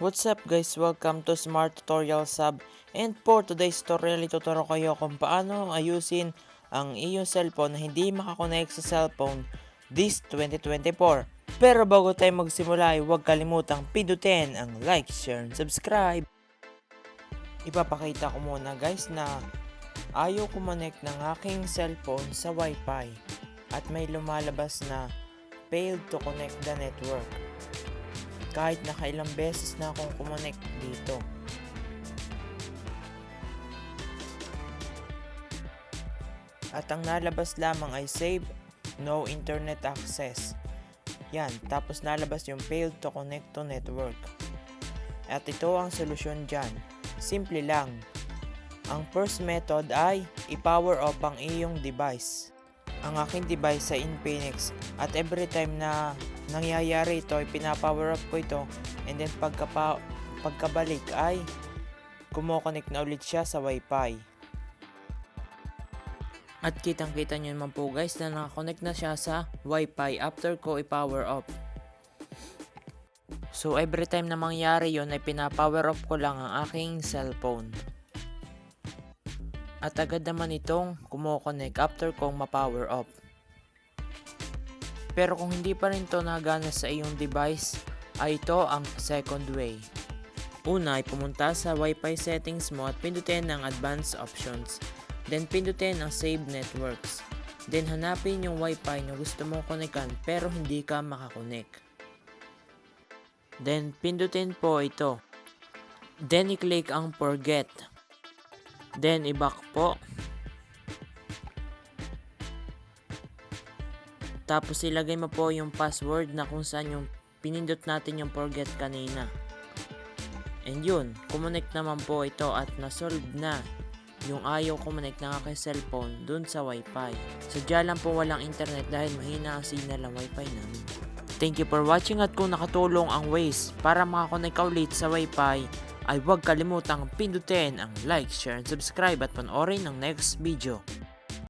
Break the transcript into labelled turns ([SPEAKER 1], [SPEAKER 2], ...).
[SPEAKER 1] What's up guys? Welcome to Smart Tutorial Sub and for today's tutorial ituturo kayo kung paano ayusin ang iyong cellphone na hindi makakonect sa cellphone this 2024. Pero bago tayo magsimula huwag kalimutang pindutin ang like, share, and subscribe. Ipapakita ko muna guys na ayaw kumonect ng aking cellphone sa wifi at may lumalabas na failed to connect the network kahit nakailang beses na akong kumonect dito. At ang nalabas lamang ay save no internet access. Yan, tapos nalabas yung failed to connect to network. At ito ang solusyon dyan. Simple lang. Ang first method ay i-power off ang iyong device. Ang aking device sa Infinix at every time na nangyayari ito ay pinapower up ko ito and then pagka pagkabalik ay kumokonek na ulit siya sa wifi. At kitang kita nyo naman po guys na nakakonect na siya sa wifi after ko i-power off. So every time na mangyari yon ay pinapower off ko lang ang aking cellphone. At agad naman itong kumokonek after kong ma-power off. Pero kung hindi pa rin to nagana sa iyong device, ay ito ang second way. Una ay pumunta sa Wi-Fi settings mo at pindutin ang advanced options. Then pindutin ang save networks. Then hanapin yung Wi-Fi na gusto mo konekan pero hindi ka makakonek. Then pindutin po ito. Then i-click ang forget. Then i-back po. Tapos ilagay mo po yung password na kung saan yung pinindot natin yung forget kanina. And yun, kumonect naman po ito at nasolve na yung ayaw kumonect ng aking cellphone dun sa wifi. Sadya lang po walang internet dahil mahina ang signal ng wifi namin. Thank you for watching at kung nakatulong ang ways para makakonect ka ulit sa wifi ay huwag kalimutang pindutin ang like, share, and subscribe at panoorin ang next video.